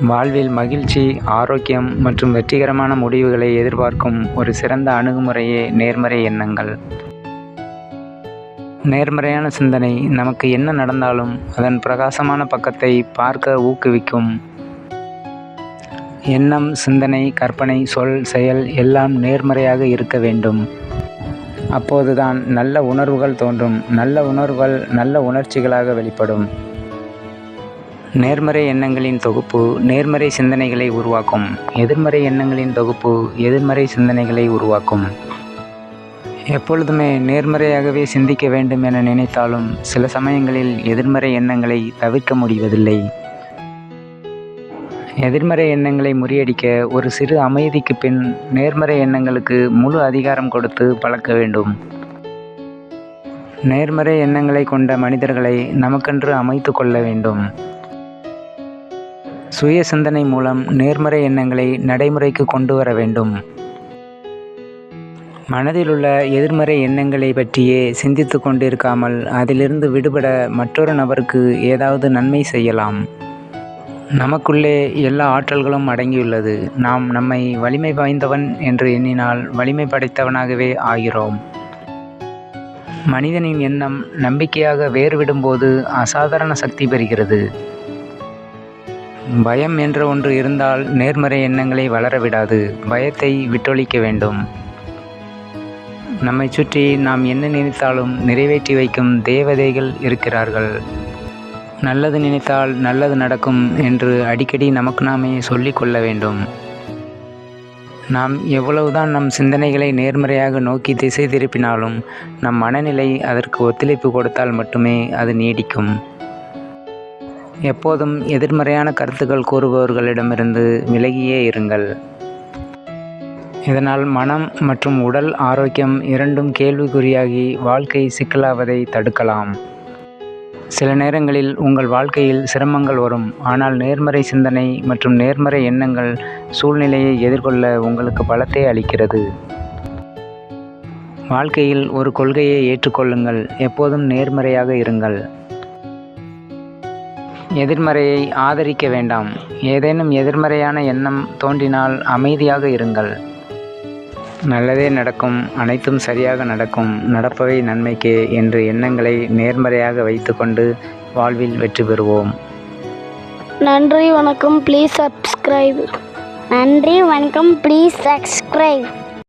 வாழ்வில் மகிழ்ச்சி ஆரோக்கியம் மற்றும் வெற்றிகரமான முடிவுகளை எதிர்பார்க்கும் ஒரு சிறந்த அணுகுமுறையே நேர்மறை எண்ணங்கள். நேர்மறையான சிந்தனை நமக்கு என்ன நடந்தாலும் அதன் பிரகாசமான பக்கத்தை பார்க்க ஊக்குவிக்கும். எண்ணம் சிந்தனை கற்பனை சொல் செயல் எல்லாம் நேர்மறையாக இருக்க வேண்டும். அப்போதுதான் நல்ல உணர்வுகள் தோன்றும். நல்ல உணர்வுகள் நல்ல உணர்ச்சிகளாக வெளிப்படும். நேர்மறை எண்ணங்களின் தொகுப்பு நேர்மறை சிந்தனைகளை உருவாக்கும். எதிர்மறை எண்ணங்களின் தொகுப்பு எதிர்மறை சிந்தனைகளை உருவாக்கும். எப்பொழுதுமே நேர்மறையாகவே சிந்திக்க வேண்டும் என நினைத்தாலும் சில சமயங்களில் எதிர்மறை எண்ணங்களை தவிர்க்க முடிவதில்லை. எதிர்மறை எண்ணங்களை முறியடிக்க ஒரு சிறு அமைதிக்கு பின் நேர்மறை எண்ணங்களுக்கு முழு அதிகாரம் கொடுத்து பழக்க வேண்டும். நேர்மறை எண்ணங்களை கொண்ட மனிதர்களை நமக்கென்று அமைத்து கொள்ள வேண்டும். சுய சிந்தனை மூலம் நேர்மறை எண்ணங்களை நடைமுறைக்கு கொண்டு வர வேண்டும். மனதில் உள்ள எதிர்மறை எண்ணங்களை பற்றியே சிந்தித்து கொண்டிருக்காமல் அதிலிருந்து விடுபட மற்றொரு நபருக்கு ஏதாவது நன்மை செய்யலாம். நமக்குள்ளே எல்லா ஆற்றல்களும் அடங்கியுள்ளது. நாம் நம்மை வலிமை வாய்ந்தவன் என்று எண்ணினால் வலிமை படைத்தவனாகவே ஆகிறோம். மனிதனின் எண்ணம் நம்பிக்கையாக வேறுவிடும்போது அசாதாரண சக்தி பெறுகிறது. பயம் என்ற ஒன்று இருந்தால் நேர்மறை எண்ணங்களை வளரவிடாது பயத்தை விட்டொழிக்க வேண்டும். நம்மை சுற்றி நாம் என்ன நினைத்தாலும் நிறைவேற்றி வைக்கும் தேவதைகள் இருக்கிறார்கள். நல்லது நினைத்தால் நல்லது நடக்கும் என்று அடிக்கடி நமக்கு நாமே சொல்லிக் கொள்ள வேண்டும். நாம் எவ்வளவுதான் நம் சிந்தனைகளை நேர்மறையாக நோக்கி திசை திருப்பினாலும் நம் மனநிலை அதற்கு ஒத்துழைப்பு கொடுத்தால் மட்டுமே அது நீடிக்கும். எப்போதும் எதிர்மறையான கருத்துக்கள் கூறுபவர்களிடமிருந்து விலகியே இருங்கள். இதனால் மனம் மற்றும் உடல் ஆரோக்கியம் இரண்டும் கேள்விக்குறியாகி வாழ்க்கை சிக்கலாவதை தடுக்கலாம். சில நேரங்களில் உங்கள் வாழ்க்கையில் சிரமங்கள் வரும். ஆனால் நேர்மறை சிந்தனை மற்றும் நேர்மறை எண்ணங்கள் சூழ்நிலையை எதிர்கொள்ள உங்களுக்கு பலத்தை அளிக்கிறது. வாழ்க்கையில் ஒரு கொள்கையை ஏற்றுக்கொள்ளுங்கள். எப்போதும் நேர்மறையாக இருங்கள். எதிர்மறையை ஆதரிக்க வேண்டாம். ஏதேனும் எதிர்மறையான எண்ணம் தோன்றினால் அமைதியாக இருங்கள். நல்லதே நடக்கும் அனைத்தும் சரியாக நடக்கும். நடப்பவை நன்மைக்கே என்று எண்ணங்களை நேர்மறையாக வைத்துக்கொண்டு வாழ்வில் வெற்றி பெறுவோம். நன்றி வணக்கம். ப்ளீஸ் சப்ஸ்கிரைப் நன்றி வணக்கம். Please subscribe